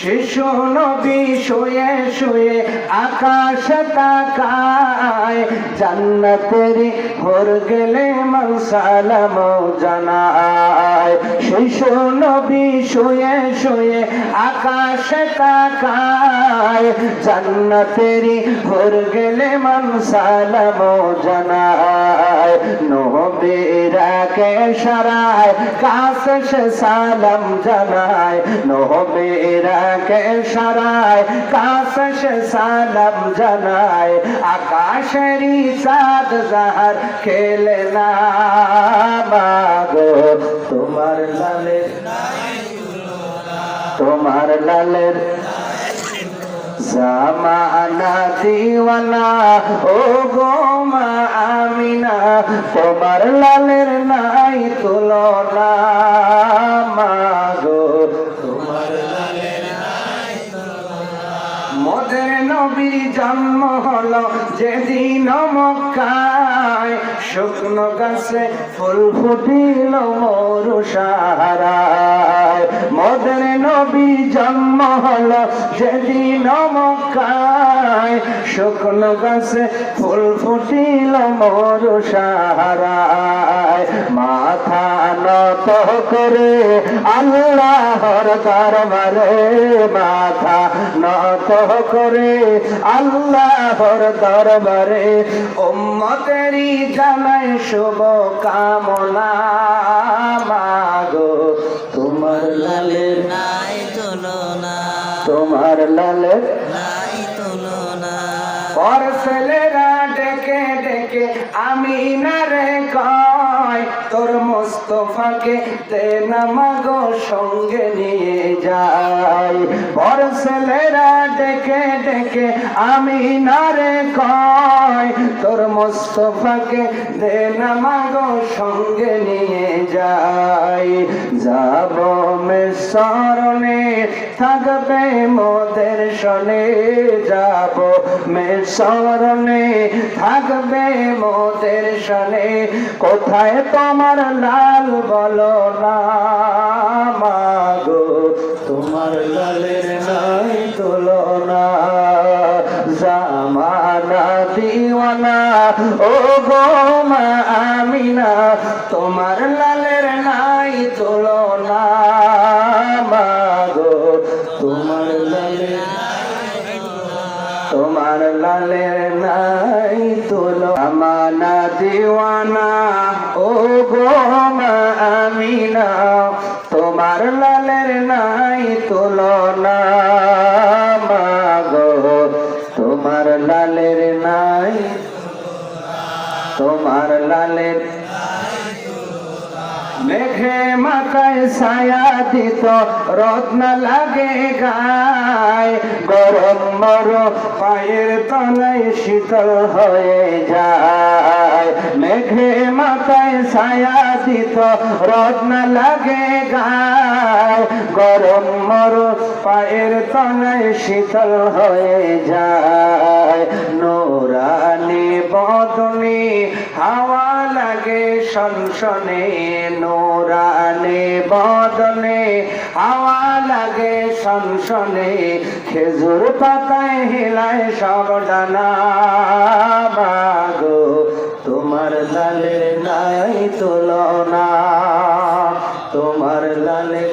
শিশু নবী শুয়ে শুয়ে আকাশ তাকায়। জান্নাতের ভোর গেলে মনসালাম জানায়। শিশু নবী শুয়ে শুয়ে আকাশ তাকায়। জান্নাতের ভোর গেলে মনসালাম জানায়। নবীরাকে সারায়, কাছে সে সালাম জানায়। নবীরাকে সারায়, কাছে সে সালাম জানায়। আকাশেরই চাঁদ যাহার খেলে না, মাগো, তোমার লালের তোমার লালের জামানা দিওয়ানা ও গো তোমার লালের নাই তুলনা। নবীর জন্ম হলো যেদিন মক্কায়। শুকনো গাছে ফুল ফুটিল মরু মোদের নবী জন্ম হলো যেদিন মক্কায়। শুকনো গাছে ফুল ফুটিল মরু সাহারায়। মাথা নত করে আল্লাহর দরবারে মাথা নত করে আল্লাহর দরবারে উম্মতেরই জানাই শুভ কামনা মাগো তোমার লালের নাই তুলনা। তোমার লালের নাই তুলনা। পর ছেলেরা ডেকে ডেকে আমি না রে মোস্তফাকে দে নামাগো সঙ্গে নিয়ে যাই। বর ছেলেরা ডেকে ডেকে, আমি নারে কয়, তোর মোস্তফাকে দে নামাগো সঙ্গে নিয়ে যাই। যাব মে স্মরণে থাকবে মোদের শনে যাব। মে স্মরণে থাকবে মোদের শনে কোথায় তোমার লাল বলো না মাগো? তোমার লালের নাই তুলনা। জামানা দিওয়ানা। ও গো মা আমিনা, তোমার লালের নাই তুলনা। তোমার লালে তোমার লালের নাই তুলো। আমানা দিওয়ানা, ও গো আমিনা, তোমার লালের নাই তুলনা মাগো তোমার লালের নাই তোমার লালের মেঘে মাথায় ছায়া দিত রত্ন লাগে গায় গরম মর পায়ের তলায় শীতল হয়ে যায়। মেঘে মাথায় ছায়া দিত, রত্ন লাগে গায়। গরম মর পায়ের তলায় শীতল হয়ে যায়। নোরানি বদনি হাওয়া লাগে সনসনে, নোরানে বদনে হাওয়া লাগে সনসনে খেজুর পাতায় হিলায় সব ডানা মাগো তোমার লালের নাই তুলনা তোমার লালের